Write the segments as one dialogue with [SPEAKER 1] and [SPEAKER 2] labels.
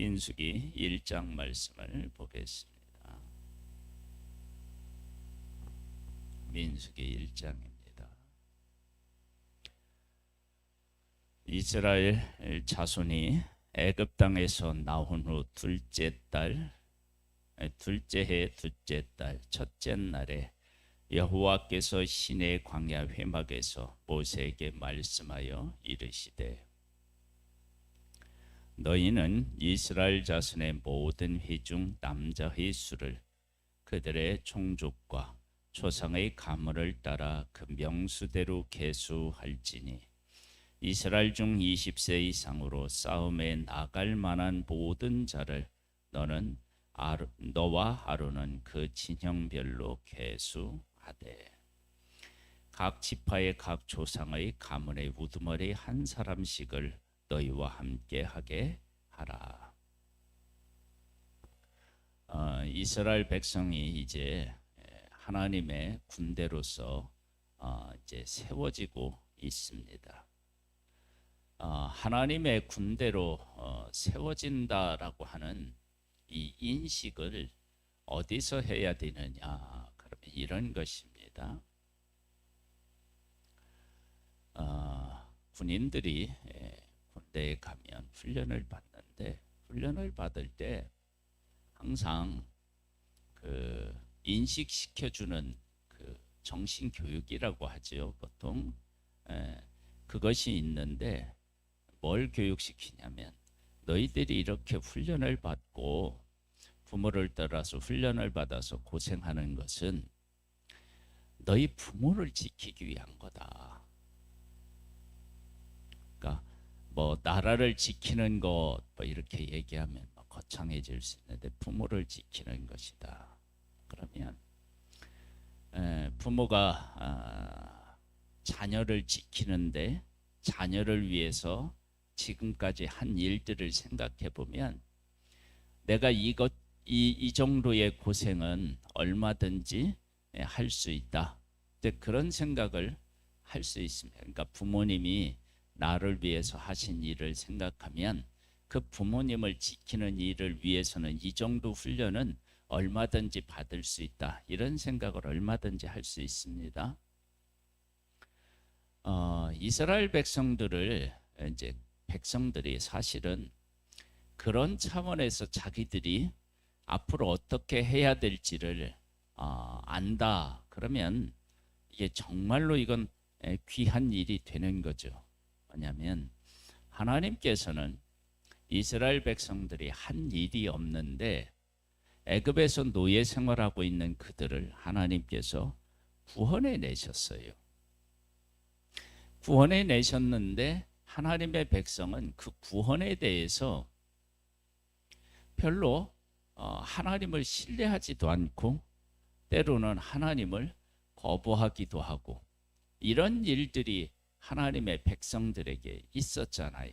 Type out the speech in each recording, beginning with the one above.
[SPEAKER 1] 민수기 1장 말씀을 보겠습니다. 민수기 1장입니다. 이스라엘 자손이 애굽 땅에서 나온 후 둘째 달 둘째 해 둘째 달 첫째 날에 여호와께서 시내 광야 회막에서 모세에게 말씀하여 이르시되 너희는 이스라엘 자손의 모든 회중 남자의 수를 그들의 종족과 조상의 가문을 따라 그 명수대로 계수할지니 이스라엘 중 20세 이상으로 싸움에 나갈 만한 모든 자를 너는 아르, 너와 아론은 그 진영별로 계수하되 각 지파의 각 조상의 가문의 우두머리 한 사람씩을 너희와 함께 하게 하라. 어, 이스라엘 백성이 이제 하나님의 군대로서 어, 이제 세워지고 있습니다. 어, 하나님의 군대로 어, 세워진다라고 하는 이 인식을 어디서 해야 되느냐? 그러면 이런 것입니다. 어, 군인들이 예, 군대에 가면 훈련을 받는데 훈련을 받을 때 항상 그 인식시켜주는 그 정신 교육이라고 하죠. 보통 에, 그것이 있는데 뭘 교육시키냐면 너희들이 이렇게 훈련을 받고 부모를 따라서 훈련을 받아서 고생하는 것은 너희 부모를 지키기 위한 거다. 그러니까 뭐 나라를 지키는 것 뭐 이렇게 얘기하면 뭐 거창해질 수 있는데 부모를 지키는 것이다. 그러면 에, 부모가 아, 자녀를 지키는데 자녀를 위해서 지금까지 한 일들을 생각해 보면 내가 이것 이, 이 정도의 고생은 얼마든지 할 수 있다. 그런 생각을 할 수 있습니다. 그러니까 부모님이 나를 위해서 하신 일을 생각하면 그 부모님을 지키는 일을 위해서는 이 정도 훈련은 얼마든지 받을 수 있다. 이런 생각을 얼마든지 할 수 있습니다. 어, 이스라엘 백성들을 이제 백성들이 사실은 그런 차원에서 자기들이 앞으로 어떻게 해야 될지를 어, 안다. 그러면 이게 정말로 이건 귀한 일이 되는 거죠. 뭐냐면 하나님께서는 이스라엘 백성들이 한 일이 없는데 애굽에서 노예 생활하고 있는 그들을 하나님께서 구원해 내셨어요. 구원해 내셨는데 하나님의 백성은 그 구원에 대해서 별로 어, 하나님을 신뢰하지도 않고 때로는 하나님을 거부하기도 하고 이런 일들이 하나님의 백성들에게 있었잖아요.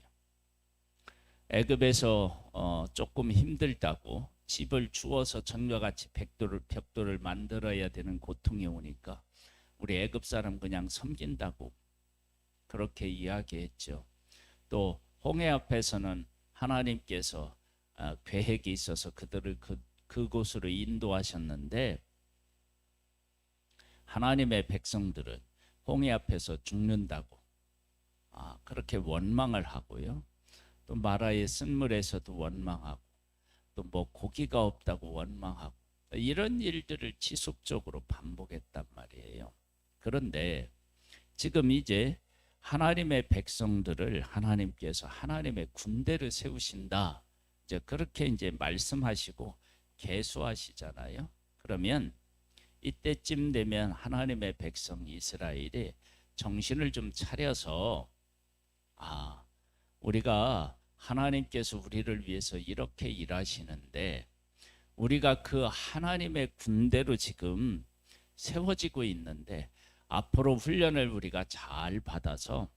[SPEAKER 1] 애굽에서 어, 조금 힘들다고 집을 주어서 전과 같이 백도를 벽돌을 만들어야 되는 고통이 오니까 우리 애굽 사람 그냥 섬긴다고 그렇게 이야기했죠. 또 홍해 앞에서는 하나님께서 어, 계획이 있어서 그들을 그, 그곳으로 인도하셨는데 하나님의 백성들은 홍해 앞에서 죽는다고 아, 그렇게 원망을 하고요. 또 마라의 쓴물에서도 원망하고 또 뭐 고기가 없다고 원망하고 이런 일들을 지속적으로 반복했단 말이에요. 그런데 지금 이제 하나님의 백성들을 하나님께서 하나님의 군대를 세우신다. 이제 그렇게 이제 말씀하시고 계수하시잖아요. 그러면 이때쯤 되면 하나님의 백성 이스라엘이 정신을 좀 차려서 아, 우리가 하나님께서 우리를 위해서 이렇게 일하시는데 우리가 그 하나님의 군대로 지금 세워지고 있는데 앞으로 훈련을 우리가 잘 받아서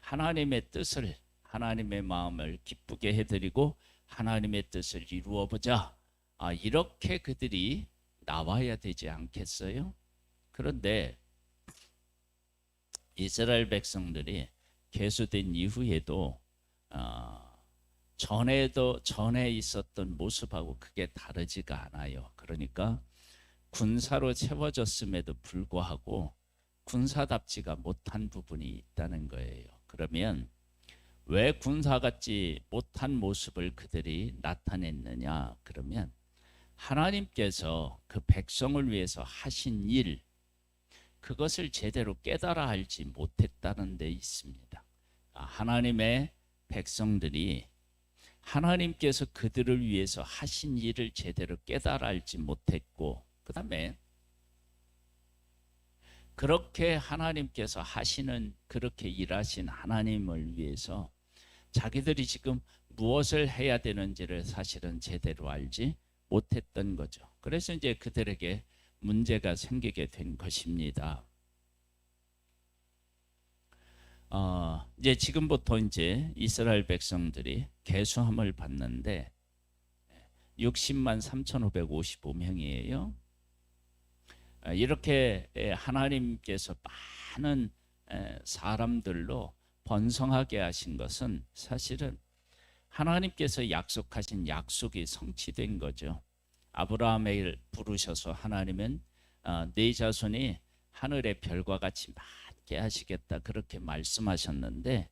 [SPEAKER 1] 하나님의 뜻을 하나님의 마음을 기쁘게 해드리고 하나님의 뜻을 이루어 보자. 아, 이렇게 그들이 나와야 되지 않겠어요? 그런데 이스라엘 백성들이 개수된 이후에도 어, 전에도 전에 있었던 모습하고 크게 다르지가 않아요. 그러니까 군사로 채워졌음에도 불구하고 군사답지가 못한 부분이 있다는 거예요. 그러면 왜 군사 같지 못한 모습을 그들이 나타냈느냐? 그러면 하나님께서 그 백성을 위해서 하신 일 그것을 제대로 깨달아 알지 못했다는 데 있습니다. 아, 하나님의 백성들이 하나님께서 그들을 위해서 하신 일을 제대로 깨달아 알지 못했고 그 다음에 그렇게 하나님께서 하시는 그렇게 일하신 하나님을 위해서 자기들이 지금 무엇을 해야 되는지를 사실은 제대로 알지 못했던 거죠. 그래서 이제 그들에게 문제가 생기게 된 것입니다. 어, 이제 지금부터 이제 이스라엘 백성들이 개수함을 받는데 60만 3,555명이에요. 아, 이렇게 하나님께서 많은 사람들로 번성하게 하신 것은 사실은 하나님께서 약속하신 약속이 성취된 거죠. 아브라함을 부르셔서 하나님은 어, 네 자손이 하늘의 별과 같이 많 게 하시겠다 그렇게 말씀하셨는데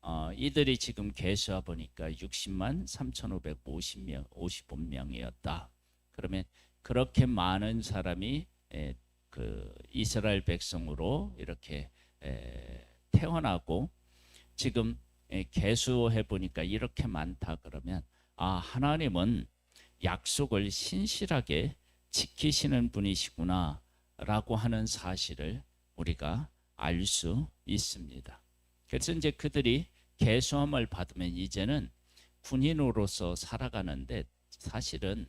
[SPEAKER 1] 어, 이들이 지금 계수해 보니까 60만 3,550명 55명이었다. 그러면 그렇게 많은 사람이 에, 그 이스라엘 백성으로 이렇게 에, 태어나고 지금 개수해 보니까 이렇게 많다 그러면 아 하나님은 약속을 신실하게 지키시는 분이시구나라고 하는 사실을 우리가 알 수 있습니다. 그래서 이제 그들이 개수함을 받으면 이제는 군인으로서 살아가는데 사실은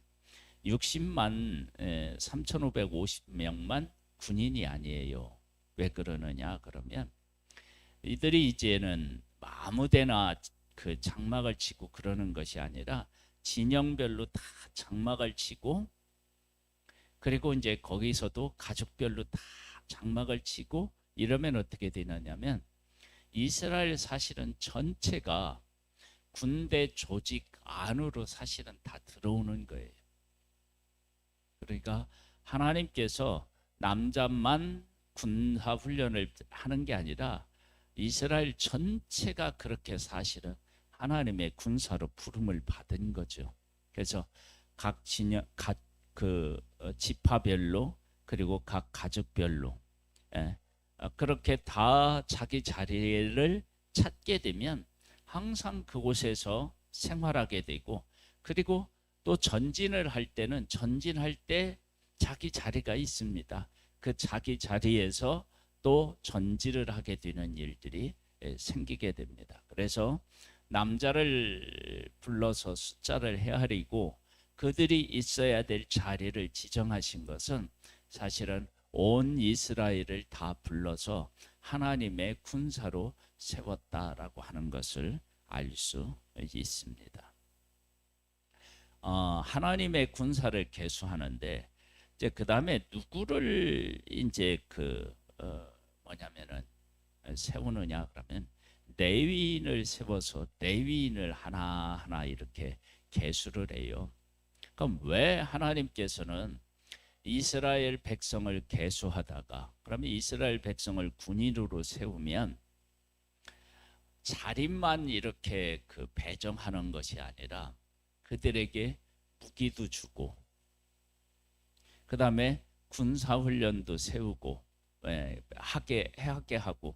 [SPEAKER 1] 60만 3,550명만 군인이 아니에요. 왜 그러느냐 그러면 이들이 이제는 아무데나 그 장막을 치고 그러는 것이 아니라 진영별로 다 장막을 치고 그리고 이제 거기서도 가족별로 다 장막을 치고 이러면 어떻게 되느냐면 이스라엘 사실은 전체가 군대 조직 안으로 사실은 다 들어오는 거예요. 그러니까 하나님께서 남자만 군사 훈련을 하는 게 아니라 이스라엘 전체가 그렇게 사실은 하나님의 군사로 부름을 받은 거죠. 그래서 각 진영 각그 어, 지파별로 그리고 각 가족별로 예, 어, 그렇게 다 자기 자리를 찾게 되면 항상 그곳에서 생활하게 되고 그리고 또 전진을 할 때는 전진할 때 자기 자리가 있습니다. 그 자기 자리에서 또 전지를 하게 되는 일들이 예, 생기게 됩니다. 그래서 남자를 불러서 숫자를 헤아리고 그들이 있어야 될 자리를 지정하신 것은 사실은 온 이스라엘을 다 불러서 하나님의 군사로 세웠다라고 하는 것을 알 수 있습니다. 어, 하나님의 군사를 개수하는데 이제 그 다음에 누구를 이제 그 어, 뭐냐면은 세우느냐 그러면 레위인을 세워서 레위인을 하나 하나 이렇게 개수를 해요. 그럼 왜 하나님께서는 이스라엘 백성을 개수하다가 그러면 이스라엘 백성을 군인으로 세우면 자립만 이렇게 그 배정하는 것이 아니라 그들에게 무기도 주고 그 다음에 군사훈련도 세우고 예, 하게 하게 하고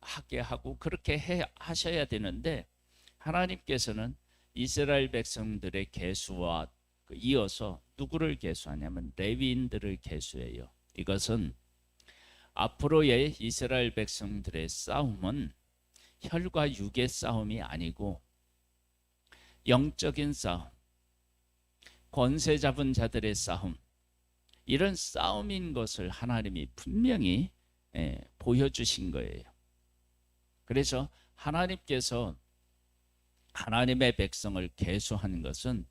[SPEAKER 1] 하게 하고 그렇게 해 하셔야 되는데 하나님께서는 이스라엘 백성들의 개수와 그 이어서 누구를 개수하냐면 레위인들을 개수해요. 이것은 앞으로의 이스라엘 백성들의 싸움은 혈과 육의 싸움이 아니고 영적인 싸움, 권세 잡은 자들의 싸움, 이런 싸움인 것을 하나님이 분명히 예, 보여주신 거예요. 그래서 하나님께서 하나님의 백성을 계수하는 것은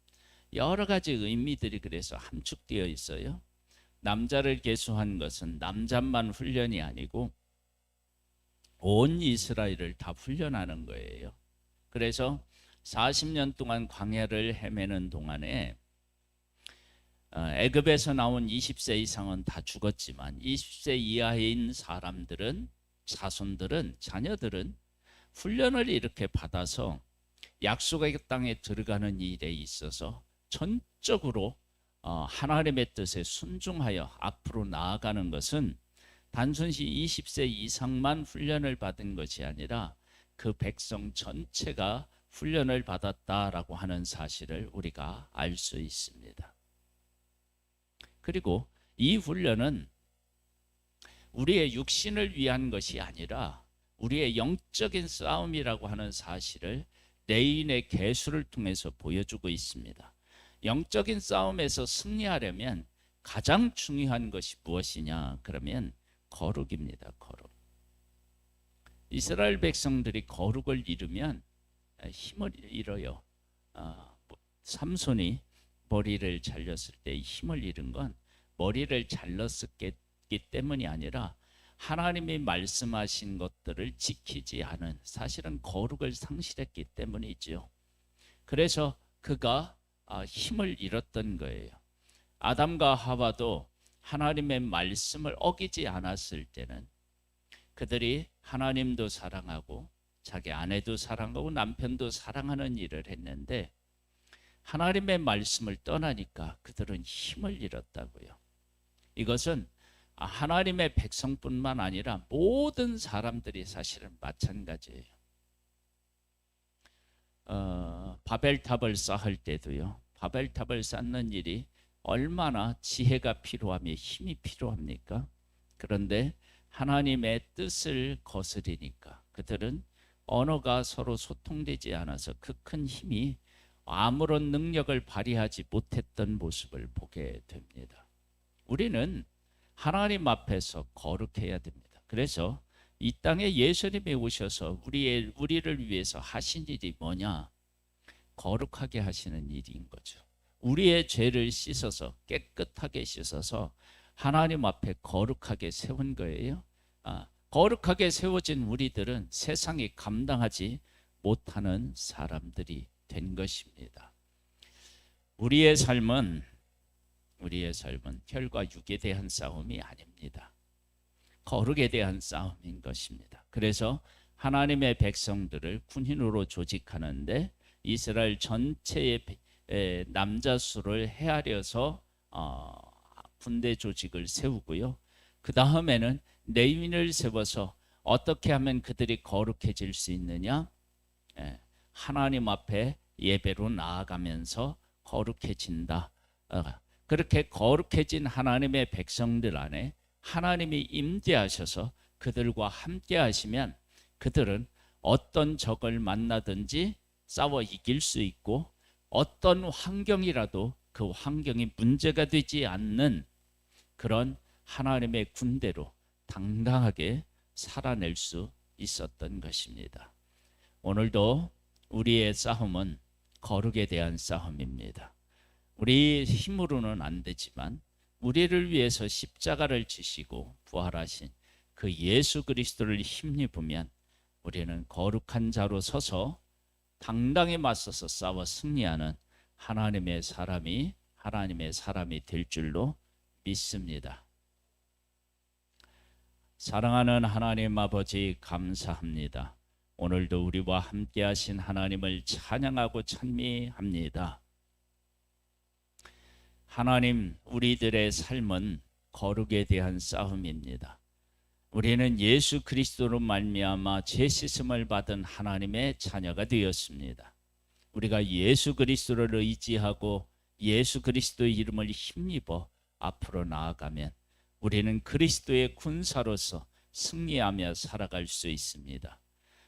[SPEAKER 1] 여러 가지 의미들이 그래서 함축되어 있어요. 남자를 계수한 것은 남자만 훈련이 아니고 온 이스라엘을 다 훈련하는 거예요. 그래서 40년 동안 광야를 헤매는 동안에 어, 애굽에서 나온 20세 이상은 다 죽었지만 20세 이하인 사람들은 자손들은 자녀들은 훈련을 이렇게 받아서 약속의 땅에 들어가는 일에 있어서 전적으로 어, 하나님의 뜻에 순종하여 앞으로 나아가는 것은 단순히 20세 이상만 훈련을 받은 것이 아니라 그 백성 전체가 훈련을 받았다라고 하는 사실을 우리가 알 수 있습니다. 그리고 이 훈련은 우리의 육신을 위한 것이 아니라 우리의 영적인 싸움이라고 하는 사실을 레인의 개수를 통해서 보여주고 있습니다. 영적인 싸움에서 승리하려면 가장 중요한 것이 무엇이냐? 그러면 거룩입니다. 거룩. 이스라엘 백성들이 거룩을 잃으면 힘을 잃어요. 아, 뭐, 삼손이 머리를 잘렸을 때 힘을 잃은 건 머리를 잘랐기 때문이 아니라 하나님이 말씀하신 것들을 지키지 않은 사실은 거룩을 상실했기 때문이죠. 그래서 그가 아, 힘을 잃었던 거예요. 아담과 하와도 하나님의 말씀을 어기지 않았을 때는 그들이 하나님도 사랑하고 자기 아내도 사랑하고 남편도 사랑하는 일을 했는데 하나님의 말씀을 떠나니까 그들은 힘을 잃었다고요. 이것은 하나님의 백성뿐만 아니라 모든 사람들이 사실은 마찬가지예요. 어, 바벨탑을 쌓을 때도요. 바벨탑을 쌓는 일이 얼마나 지혜가 필요하며 힘이 필요합니까? 그런데 하나님의 뜻을 거스리니까 그들은 언어가 서로 소통되지 않아서 그 큰 힘이 아무런 능력을 발휘하지 못했던 모습을 보게 됩니다. 우리는 하나님 앞에서 거룩해야 됩니다. 그래서 이 땅에 예수님이 오셔서 우리의 우리를 위해서 하신 일이 뭐냐? 거룩하게 하시는 일인 거죠. 우리의 죄를 씻어서 깨끗하게 씻어서 하나님 앞에 거룩하게 세운 거예요. 아, 거룩하게 세워진 우리들은 세상이 감당하지 못하는 사람들이 된 것입니다. 우리의 삶은 우리의 삶은 혈과 육에 대한 싸움이 아닙니다. 거룩에 대한 싸움인 것입니다. 그래서 하나님의 백성들을 군인으로 조직하는데 이스라엘 전체의 남자 수를 헤아려서 어, 군대 조직을 세우고요. 그 다음에는 레인을 세워서 어떻게 하면 그들이 거룩해질 수 있느냐? 예, 하나님 앞에 예배로 나아가면서 거룩해진다. 어, 그렇게 거룩해진 하나님의 백성들 안에 하나님이 임재하셔서 그들과 함께 하시면 그들은 어떤 적을 만나든지 싸워 이길 수 있고 어떤 환경이라도 그 환경이 문제가 되지 않는 그런 하나님의 군대로 당당하게 살아낼 수 있었던 것입니다. 오늘도 우리의 싸움은 거룩에 대한 싸움입니다. 우리 힘으로는 안 되지만 우리를 위해서 십자가를 지시고 부활하신 그 예수 그리스도를 힘입으면 우리는 거룩한 자로 서서 당당히 맞서서 싸워 승리하는 하나님의 사람이 하나님의 사람이 될 줄로 믿습니다. 사랑하는 하나님 아버지 감사합니다. 오늘도 우리와 함께 하신 하나님을 찬양하고 찬미합니다. 하나님, 우리들의 삶은 거룩에 대한 싸움입니다. 우리는 예수 그리스도로 말미암아 죄 씻음을 받은 하나님의 자녀가 되었습니다. 우리가 예수 그리스도를 의지하고 예수 그리스도의 이름을 힘입어 앞으로 나아가면 우리는 그리스도의 군사로서 승리하며 살아갈 수 있습니다.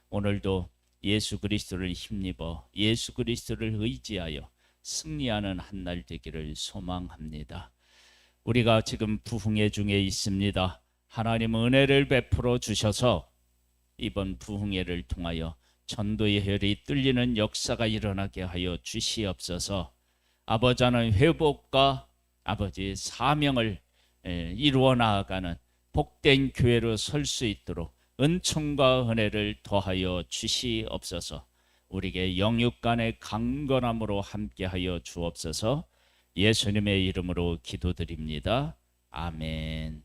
[SPEAKER 1] 오늘도 예수 그리스도를 힘입어 예수 그리스도를 의지하여 승리하는 한 날 되기를 소망합니다. 우리가 지금 부흥회 중에 있습니다. 하나님 은혜를 베풀어 주셔서 이번 부흥회를 통하여 전도의 혈이 뚫리는 역사가 일어나게 하여 주시옵소서. 아버지는 회복과 아버지 사명을 이루어 나아가는 복된 교회로 설 수 있도록 은총과 은혜를 더하여 주시옵소서. 우리에게 영육간의 강건함으로 함께하여 주옵소서. 예수님의 이름으로 기도드립니다. 아멘.